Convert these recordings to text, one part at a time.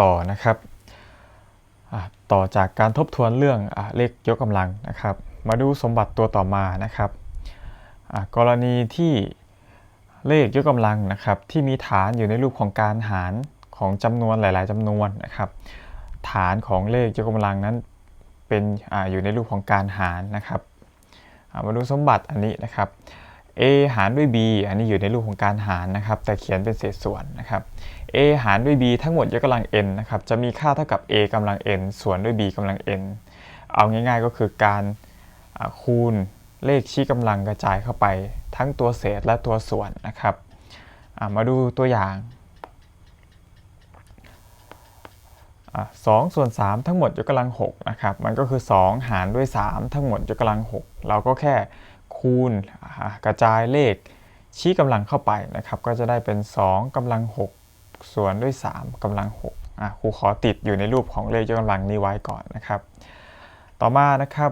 ต่อนะครับต่อจากการทบทวนเรื่องอเลขยกกำลังนะครับ มาดูสมบัติตัวต่อมานะครับ กรณีที่เลขยกกำลังนะครับที่มีฐานอยู่ในรูปของการหารของจำนวนหลาย ๆจำนวนนะครับ ฐานของเลขยกกำลังนั้นเป็นออยู่ในรูปของการหารนะครับมาดูสมบัติอันนี้นะครับ a หารด้วย b อันนี้อยู่ในรูปของการหารนะครับ แต่เขียนเป็นเศษส่วนนะครับ a หารด้วย b ทั้งหมดยกกำลัง n นะครับ จะมีค่าเท่ากับ a กำลัง n ส่วนด้วย b กำลัง n เอาง่ายๆก็คือการคูณเลขชี้กำลังกระจายเข้าไป ทั้งตัวเศษและตัวส่วนนะครับ มาดูตัวอย่างอ่า2ส่วน 3 ทั้งหมดยกกำลัง6นะครับ มันก็คือ 2 หารด้วย 3 ทั้งหมดยกกำลัง 6 เราก็แค่ คูณกระจายเลขชี้กำลังเข้าไปนะครับ ก็จะได้เป็น 2กำลัง 6 ส่วนด้วย 3กำลัง6อะครูขอติดอยู่ในรูปของเลขยกกำลังนี้ไว้ก่อนนะครับ ต่อมานะครับ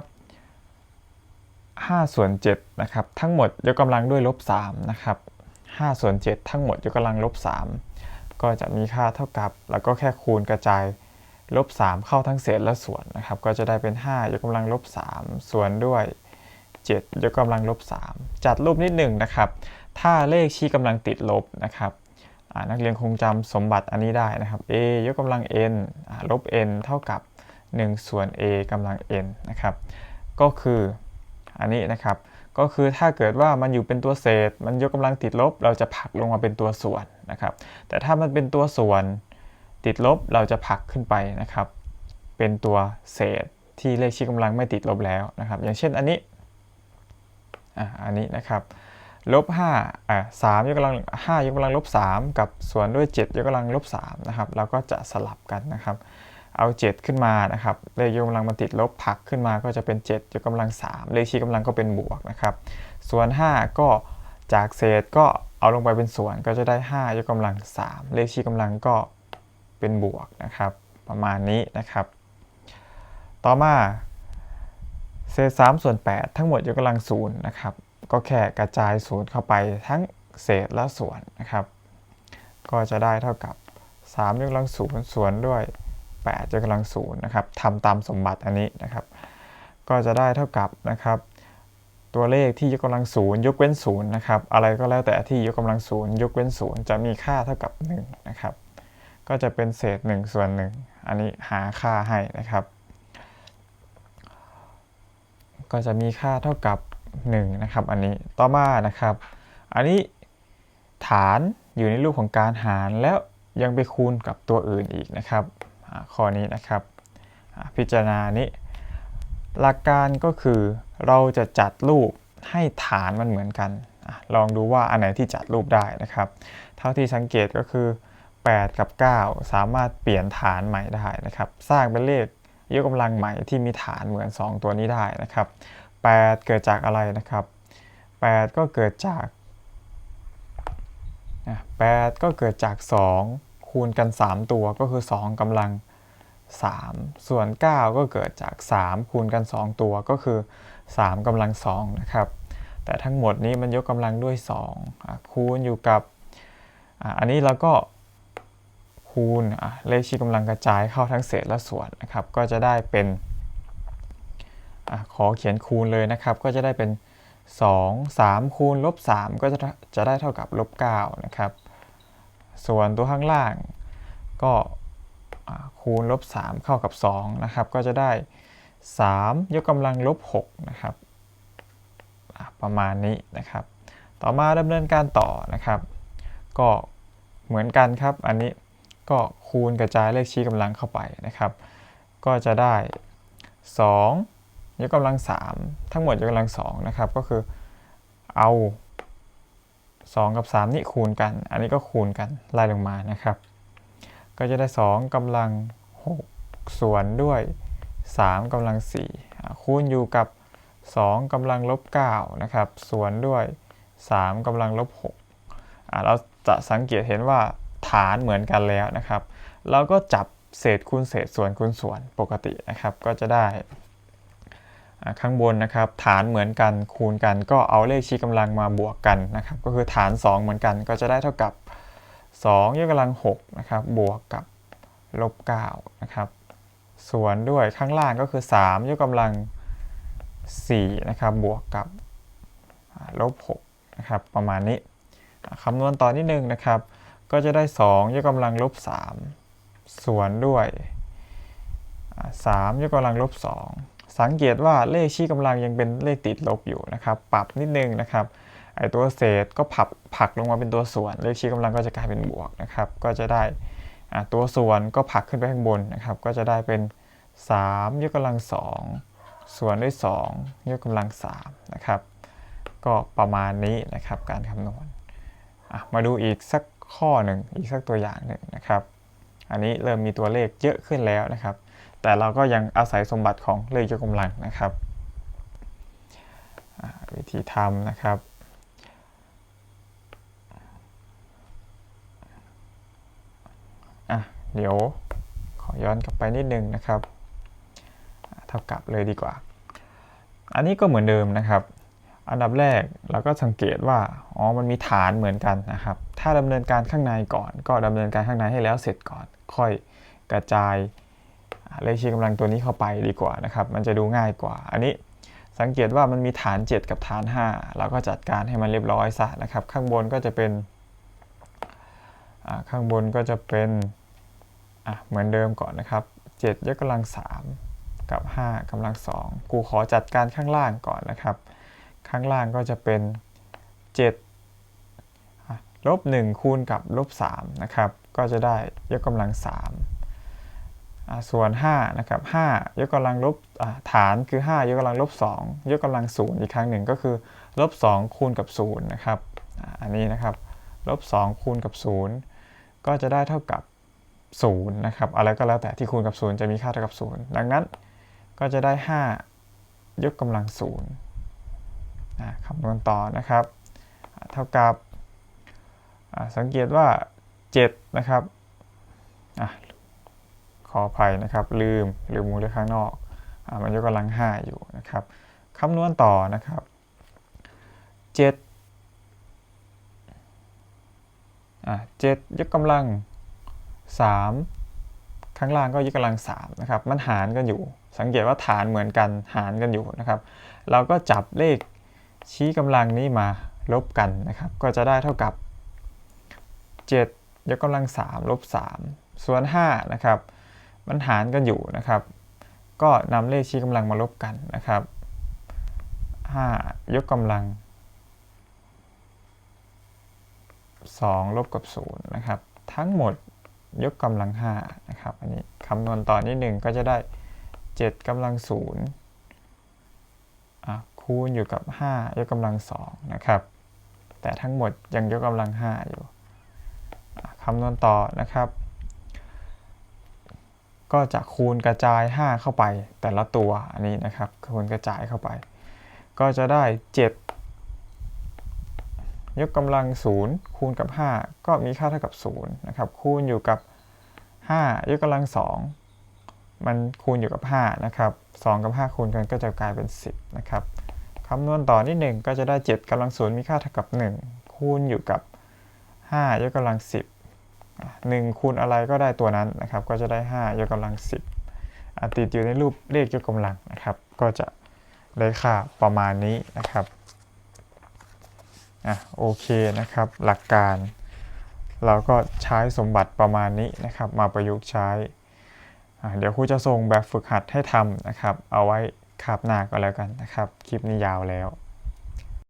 5ส่วน7นะครับทั้งหมดยกกำลังด้วยลบ3นะครับ5ส่วน7ทั้งหมดยกกำลังลบ3ก็จะมีค่าเท่ากับ แล้วก็แค่คูณกระจายลบ3เข้าทั้งเศษและส่วนนะครับ ก็จะได้เป็น5ยกกำลังลบ3ส่วนด้วย 7 ยกกำลังลบ 3 จัดรูปนิดหนึ่งนะครับ ถ้าเลขชี้กำลังติดลบนะครับนักเรียนคงจำสมบัติอันนี้ได้นะครับ a ยกกำลัง n อ่าลบ n เท่ากับ 1 ส่วน a กำลัง n นะครับ ก็คืออันนี้นะครับก็คือถ้าเกิดว่ามันอยู่เป็นตัวเศษ มันยกกำลังติดลบ เราจะผลักลงมาเป็นตัวส่วนนะครับ แต่ถ้ามันเป็นตัวส่วนติดลบเราจะผลักขึ้นไปนะครับ เป็นตัวเศษที่เลขชี้กำลังไม่ติดลบแล้วนะครับ อย่างเช่นอันนี้ อะอันนี้นะครับลบ5อะ3ยกกำลัง5ยกกำลังลบ3กับส่วนด้วย 7 ยกกำลังลบ3นะครับเราก็จะสลับกันนะครับเอา 7 ขึ้นมานะครับเลขยกกำลังมาติดลบผลักขึ้นมาก็จะเป็น 7 ยกกำลัง 3 เลขชี้กำลังก็เป็นบวกนะครับส่วน 5 ก็จากเศษก็เอาลงไปเป็นส่วนก็จะได้ 5 ยกกำลัง 3 เลขชี้กำลังก็เป็นบวกนะครับ ประมาณนี้นะครับ ต่อมา เศษ3ส่วน 8 ทั้งหมดยกกำลัง0นะครับ ก็แค่กระจายศูนย์เข้าไปทั้งเศษและส่วนนะครับ ก็จะได้เท่ากับ 3 ยกกำลังศูนย์ส่วนด้วย 8 ยกกำลังศูนย์นะครับทำตามสมบัติอันนี้นะครับ ก็จะได้เท่ากับนะครับ ตัวเลขที่ยกกำลังศูนย์ยกเว้นศูนย์นะครับ อะไรก็แล้วแต่ที่ยกกำลังศูนย์ยกเว้นศูนย์จะมีค่าเท่ากับ1นะครับ ก็จะเป็นเศษ1ส่วน1อันนี้หาค่าให้นะครับ ก็จะมีค่าเท่ากับ1นะครับอันนี้ต่อมานะครับ อันนี้ฐานอยู่ในรูปของการหารแล้วยังไปคูณกับตัวอื่นอีกนะครับข้อนี้นะครับพิจารณานี้ หลักการก็คือเราจะจัดรูปให้ฐานมันเหมือนกันอลองดูว่าอันไหนที่จัดรูปได้นะครับ เท่าที่สังเกตก็คือ 8 กับ 9 สามารถเปลี่ยนฐานใหม่ได้นะครับ สร้างเป็นเลข ยกกำลังใหม่ที่มีฐานเหมือน 2 ตัวนี้ได้นะครับ 8 เกิดจากอะไรนะครับ 8 ก็เกิดจาก8ก็เกิดจาก 2 คูณกัน 3 ตัวก็คือ 2กำลัง 3 ส่วน 9 ก็เกิดจาก 3 คูณกัน 2 ตัวก็คือ 3กำลัง2นะครับ แต่ทั้งหมดนี้มันยกกำลังด้วย2อะคูณอยู่กับ อันนี้เราก็ คูณเลขชี้กำลังกระจายเข้าทั้งเศษและส่วนนะครับก็จะได้เป็นอขอเขียนคูณเลยนะครับ ก็จะได้เป็น 2 3 คูณลบ3ก็จะจะได้เท่ากับลบ9นะครับส่วนตัวข้างล่างก็คูณลบ3เข้ากับ2นะครับก็จะได้ 3 ยกกำลังลบ6นะครับประมาณนี้นะครับ ต่อมาดำเนินการต่อนะครับ ก็เหมือนกันครับอันนี้ ก็คูณกระจายเลขชี้กำลังเข้าไปนะครับ ก็จะได้2ยกกำลัง 3 ทั้งหมดยกกำลัง2นะครับก็คือเอา 2 กับ 3 นี่คูณกัน อันนี้ก็คูณกันไล่ลงมานะครับ ก็จะได้ 2กำลัง 6 ส่วนด้วย 3กำลัง4อ่คูณอยู่กับ 2กำลังลบ9นะครับส่วนด้วย 3กำลังลบ6เราจะสังเกตเห็นว่า ฐานเหมือนกันแล้วนะครับ เราก็จับเศษคูณเศษส่วนคูณส่วนปกตินะครับ ก็จะได้ข้างบนนะครับ ฐานเหมือนกันคูณกันก็เอาเลขชี้กำลังมาบวกกันนะครับ ก็คือฐาน 2 เหมือนกัน ก็จะได้เท่ากับ2ยกกำลัง6นะครับบวกกับลบ9นะครับส่วนด้วยข้างล่างก็คือ 3 ยกกำลัง4นะครับบวกกับลบ6นะครับประมาณนี้คำนวณต่อนิดนึงนะครับ ก็จะได้ 2 ยกกำลังลบ 3 ส่วนด้วยอ่า3ยกกำลังลบ 2 สังเกตว่าเลขชี้กำลังยังเป็นเลขติดลบอยู่นะครับ ปรับนิดนึงนะครับไอตัวเศษก็ผลักผลักลงมาเป็นตัวส่วน เลขชี้กำลังก็จะกลายเป็นบวกนะครับ ก็จะได้ตัวส่วนก็ผลักขึ้นไปข้างบนนะครับ ก็จะได้เป็น 3 ยกกำลัง 2 ส่วนด้วย 2 ยกกำลัง3นะครับ ก็ประมาณนี้นะครับการคำนวณมาดูอีกสัก ข้อหนึ่งอีกสักตัวอย่างหนึ่งนะครับ อันนี้เริ่มมีตัวเลขเยอะขึ้นแล้วนะครับ แต่เราก็ยังอาศัยสมบัติของเลขยกกำลังนะครับ วิธีทำนะครับอะเดี๋ยวขอย้อนกลับไปนิดนึงนะครับ เท่ากับเลยดีกว่า อันนี้ก็เหมือนเดิมนะครับ อันดับแรกเราก็สังเกตว่า อ๋อ มันมีฐานเหมือนกันนะครับ ถ้าดำเนินการข้างในก่อน ก็ดำเนินการข้างในให้แล้วเสร็จก่อน ค่อยกระจายเลขชี้กำลังตัวนี้เข้าไปดีกว่านะครับ มันจะดูง่ายกว่า อันนี้สังเกตว่ามันมีฐาน 7 กับฐาน 5 เราก็จัดการให้มันเรียบร้อยซะนะครับ ข้างบนก็จะเป็นข้างบนก็จะเป็นเหมือนเดิมก่อนนะครับ 7 ยกกำลัง 3 กับ 5กำลัง 2 กูขอจัดการข้างล่างก่อนนะครับ ข้างล่างก็จะเป็น 7 ลบ1คูณกับลบ3นะครับ ก็จะได้ยกกำลัง3ส่วน5นะครับ5ยกกำลังลบฐานคือ 5 ยกกำลังลบ2ยกกำลัง0อีกครั้งหนึ่งก็คือลบ2คูณกับ0นะครับอันนี้นะครับลบ2คูณกับ 0 ก็จะได้เท่ากับ0นะครับอะไรก็แล้วแต่ที่คูณกับ 0 จะมีค่าเท่ากับ 0 ดังนั้นก็จะได้ 5 ยกกำลัง0อะคำนวณต่อนะครับ เท่ากับ สังเกตว่า 7 นะครับอขออภัยนะครับ ลืมลืมมูลเลขข้างนอกอมันยกกำลัง 5 อยู่นะครับคำนวณต่อนะครับ 7 อะ7ยกกำลัง 3 ข้างล่างก็ยกกำลัง3นะครับมันหารกันอยู่ สังเกตว่าฐานเหมือนกันหารกันอยู่นะครับ เราก็จับเลขชี้กำลังนี้มาลบกันนะครับ ก็จะได้เท่ากับ 7 ยกกำลัง3ลบ3ส่วน5นะครับมันหารกันอยู่นะครับ ก็นำเลขชี้กำลังมาลบกันนะครับ 5 ยกกำลัง 2 ลบกับ0นะครับ ทั้งหมดยกกำลัง5นะครับ อันนี้คำนวณต่อนิดหนึ่งก็จะได้ 7กำลัง0คูณอยู่กับ 5 ยกกำลัง2นะครับ แต่ทั้งหมดยังยกกำลัง5อยู่ คำนวณต่อนะครับ ก็จะคูณกระจาย 5 เข้าไปแต่ละตัวอันนี้นะครับ คูณกระจายเข้าไป ก็จะได้ 7 ยกกำลัง 0 คูณกับ 5 ก็มีค่าเท่ากับ0นะครับคูณอยู่กับ 5 ยกกำลัง 2 มันคูณอยู่กับ 5 นะครับ 2 กับ 5 คูณกันก็จะกลายเป็น 10 นะครับคำนวณต่อนิดหนึ่งก็จะได้ 7กำลัง0มีค่าเท่ากับ 1 คูณอยู่กับ 5 ยกกำลัง 10 1คูณอะไรก็ได้ตัวนั้นนะครับ ก็จะได้ 5 ยกกำลัง 10อะติดอยู่ในรูปเลขยกกำลังนะครับ ก็จะได้ค่าประมาณนี้นะครับอะโอเคนะครับ หลักการ เราก็ใช้สมบัติประมาณนี้นะครับ มาประยุกต์ใช้ เดี๋ยวครูจะส่งแบบฝึกหัดให้ทำนะครับ เอาไว้คาบหน้าก็แล้วกันนะครับ คลิปนี้ยาวแล้ว